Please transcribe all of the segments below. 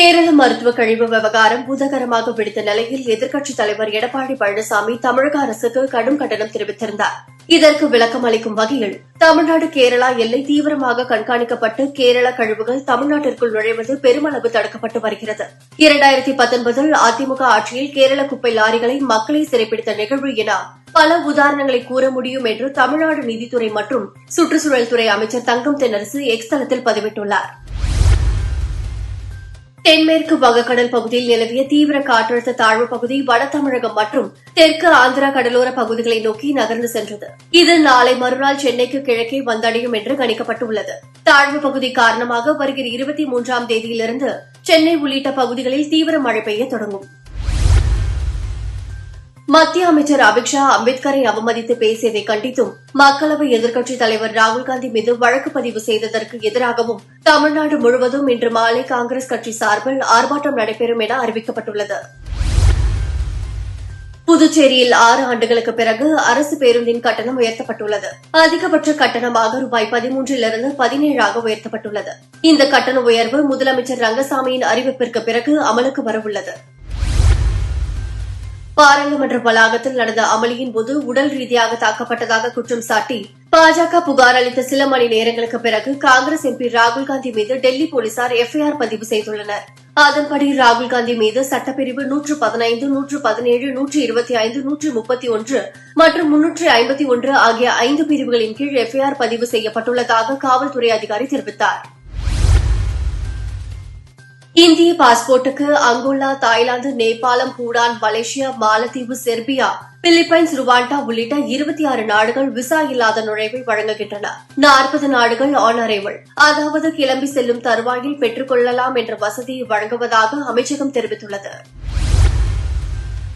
கேரள மருத்துவ கழிவு விவகாரம் பூதகரமாக வெடித்த நிலையில் எதிர்க்கட்சித் தலைவர் எடப்பாடி பழனிசாமி தமிழக அரசுக்கு கடும் கண்டனம் தெரிவித்திருந்தார். இதற்கு விளக்கம் அளிக்கும் வகையில் தமிழ்நாடு கேரளா எல்லை தீவிரமாக கண்காணிக்கப்பட்டு கேரள கழிவுகள் தமிழ்நாட்டிற்குள் நுழைவது பெருமளவு தடுக்கப்பட்டு வருகிறது. இரண்டாயிரத்தி பத்தொன்பதில் அதிமுக ஆட்சியில் கேரள குப்பை லாரிகளை மக்களை சிறைப்பிடித்த நிகழ்வு என பல உதாரணங்களை கூற முடியும் என்று தமிழ்நாடு நிதித்துறை மற்றும் சுற்றுச்சூழல் துறை அமைச்சர் தங்கம் தென்னரசு எக்ஸ் தளத்தில் பதிவிட்டுள்ளார். தென்மேற்கு வங்கக்கடல் பகுதியில் நிலவிய தீவிர காற்றழுத்த தாழ்வு பகுதி வட தமிழகம் மற்றும் தெற்கு ஆந்திரா கடலோர பகுதிகளை நோக்கி நகர்ந்து சென்றது. இது நாளை மறுநாள் சென்னைக்கு கிழக்கே வந்தடையும் என்று கணிக்கப்பட்டுள்ளது. தாழ்வு பகுதி காரணமாக வருகிற இருபத்தி மூன்றாம் தேதியிலிருந்து சென்னை உள்ளிட்ட பகுதிகளில் தீவிர மழை பெய்ய தொடங்கும். மத்திய அமைச்சர் அமித்ஷா அம்பேத்கரை அவமதித்து பேசியதை கண்டித்தும் மக்களவை எதிர்க்கட்சித் தலைவர் ராகுல்காந்தி மீது வழக்கு பதிவு செய்ததற்கு எதிராகவும் தமிழ்நாடு முழுவதும் இன்று மாலை காங்கிரஸ் கட்சி சார்பில் ஆர்ப்பாட்டம் நடைபெறும் என அறிவிக்கப்பட்டுள்ளது. புதுச்சேரியில் ஆறு ஆண்டுகளுக்கு பிறகு அரசு பேருந்தின் கட்டணம் உயர்த்தப்பட்டுள்ளது. அதிகபட்ச கட்டணமாக ரூபாய் பதிமூன்றிலிருந்து பதினேழாக உயர்த்தப்பட்டுள்ளது. இந்த கட்டண உயர்வு முதலமைச்சர் ரங்கசாமியின் அறிவிப்பிற்கு பிறகு அமலுக்கு வரவுள்ளது. பாராளுமன்ற வளாகத்தில் நடந்த அமளியின் போது உடல் ரீதியாக தாக்கப்பட்டதாக குற்றம் சாட்டி பாஜக புகார் அளித்த சில மணி நேரங்களுக்கு பிறகு காங்கிரஸ் எம்பி ராகுல்காந்தி மீது டெல்லி போலீசார் எஃப்ஐஆர் பதிவு செய்துள்ளனர். அதன்படி ராகுல்காந்தி மீது சட்டப்பிரிவு நூற்று பதினைந்து நூற்று பதினேழு நூற்று இருபத்தி ஐந்து நூற்று முப்பத்தி ஒன்று மற்றும் முன்னூற்று ஐம்பத்தி ஒன்று ஆகிய ஐந்து பிரிவுகளின் கீழ் எஃப்ஐஆர் பதிவு செய்யப்பட்டுள்ளதாக காவல்துறை அதிகாரி தெரிவித்தாா் இந்திய பாஸ்போர்ட்டுக்கு அங்கோலா தாய்லாந்து நேபாளம் பூடான் மலேசியா மாலத்தீவு செர்பியா பிலிப்பைன்ஸ் ருவாண்டா உள்ளிட்ட இருபத்தி ஆறு நாடுகள் விசா இல்லாத நுழைவை வழங்குகின்றன. நாற்பது நாடுகள் ஆன் அரைவல் அதாவது கிளம்பி செல்லும் தருவாயில் பெற்றுக் கொள்ளலாம் என்ற வசதியை வழங்குவதாக அமைச்சகம் தெரிவித்துள்ளது.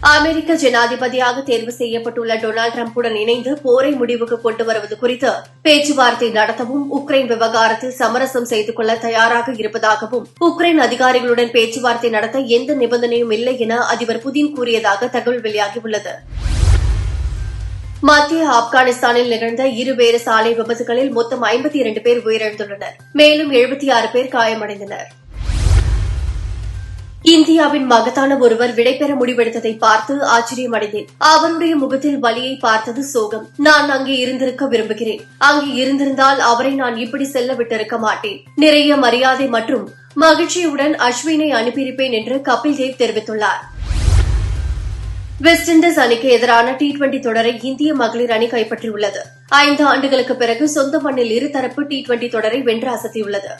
அமெரிக்க ஜனாதிபதியாக தேர்வு செய்யப்பட்டுள்ள டொனால்டு டிரம்புடன் இணைந்து போரை முடிவுக்கு கொண்டு வருவது குறித்து பேச்சுவார்த்தை நடத்தவும் உக்ரைன் விவகாரத்தில் சமரசம் செய்து கொள்ள தயாராக இருப்பதாகவும் உக்ரைன் அதிகாரிகளுடன் பேச்சுவார்த்தை நடத்த எந்த நிபந்தனையும் இல்லை என அதிபர் புதின் கூறியதாக தகவல் வெளியாகியுள்ளது. மத்திய ஆப்கானிஸ்தானில் நிகழ்ந்த இருவேறு சாலை விபத்துகளில் மொத்தம் ஐம்பத்தி இரண்டு பேர் உயிரிழந்துள்ளனர். மேலும் எழுபத்தி ஆறு பேர் காயமடைந்தனா் இந்தியாவின் மகத்தான ஒருவர் விடைபெற முடிவெடுத்ததை பார்த்து ஆச்சரியமடைந்தேன். அவருடைய முகத்தில் வலியை பார்த்தது சோகம். நான் அங்கே இருந்திருக்க விரும்புகிறேன். அங்கே இருந்திருந்தால் அவரை நான் இப்படி செல்ல விட்டிருக்க மாட்டேன். நிறைய மரியாதை மற்றும் மகிழ்ச்சியுடன் அஸ்வினை அனுப்பியிருப்பேன் என்று கபில் தேவ் தெரிவித்துள்ளார். வெஸ்ட் இண்டீஸ் அணிக்கு எதிரான டி டுவெண்டி தொடரை இந்திய மகளிர் அணி கைப்பற்றியுள்ளது. ஐந்து ஆண்டுகளுக்கு பிறகு சொந்த மண்ணில் இருதரப்பு டி டுவெண்டி தொடரை வென்று அசத்தியுள்ளது.